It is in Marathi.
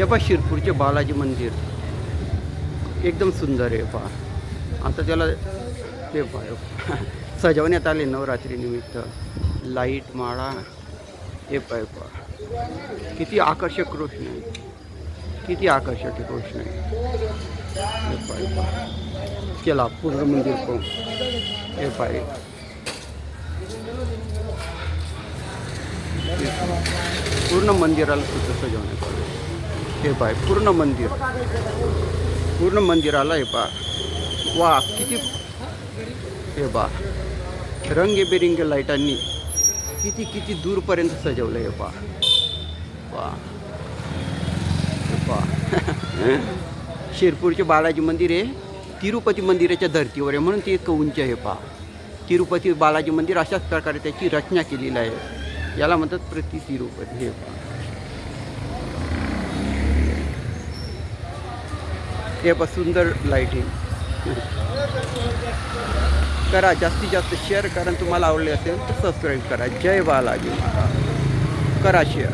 हे पहा शिरपूरचे बालाजी मंदिर. एकदम सुंदर आहे पहा. आता त्याला ते पहा सजवण्यात आले नवरात्रीनिमित्त लाइट माळा हे पाय पहा. किती आकर्षक कृष्ण आहे किती आकर्षक कृष्ण आहे हे पाय पहा. चला पूर्ण मंदिर पाहू हे पाय पूर्ण मंदिराला सुद्धा सजवण्यात आलं. हे पाय पूर्ण मंदिर. पूर्ण मंदिराला हे पा वा किती हे बा. रंगीबेरंगी लाईटांनी किती किती दूरपर्यंत सजवलं हे पा वा. हे पा. शिरपूरचे बालाजी मंदिर आहे तिरुपती मंदिराच्या धर्तीवर आहे म्हणून ते एक उंच हे पा. तिरुपती बालाजी मंदिर अशाच प्रकारे त्याची रचना केलेली आहे. याला म्हणतात प्रति तिरुपती हे पा. हे पहा सुंदर लाईटिंग करा जास्तीत जास्त शेअर कारण तुम्हाला आवडले असेल तर सबस्क्राईब करा. जय बालाजी करा शेअर